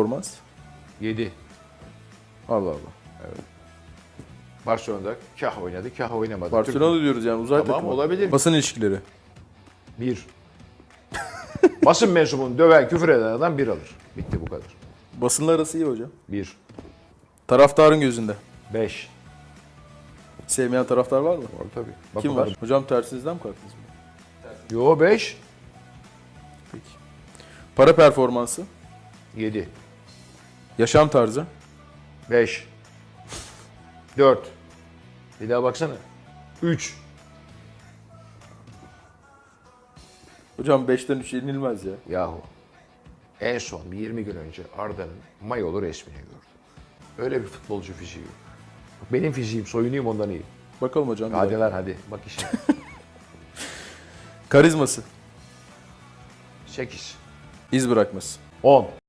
Performans. 7. Allah Allah. Barcelona'da kah oynadı, kah oynamadı. Barcelona diyoruz yani uzay Tamam, takımı. olabilir. Basın ilişkileri. Bir. Basın mensubunu döven, küfür eden adam bir alır. Bitti bu kadar. Basınla arası iyi hocam. Bir. Taraftarın gözünde. Beş. Sevmeyen taraftar var mı? Var tabii. Bak Kim var? Hocam tersizden mi kalktınız? Yo beş. Peki. Para performansı. Yedi. Yaşam tarzı. Beş. Dört. Bir daha baksana. Üç. Hocam 5'ten 3 yenilmez ya. Yahu. En son bir 20 gün önce Arda'nın mayolu resmini gördüm. Öyle bir futbolcu fiziği yok. Benim fiziğim, soyunuyum ondan iyi. Bakalım hocam. bir Hadi lan hadi. Bak işine. Karizması. Sekiz. İz bırakması. On.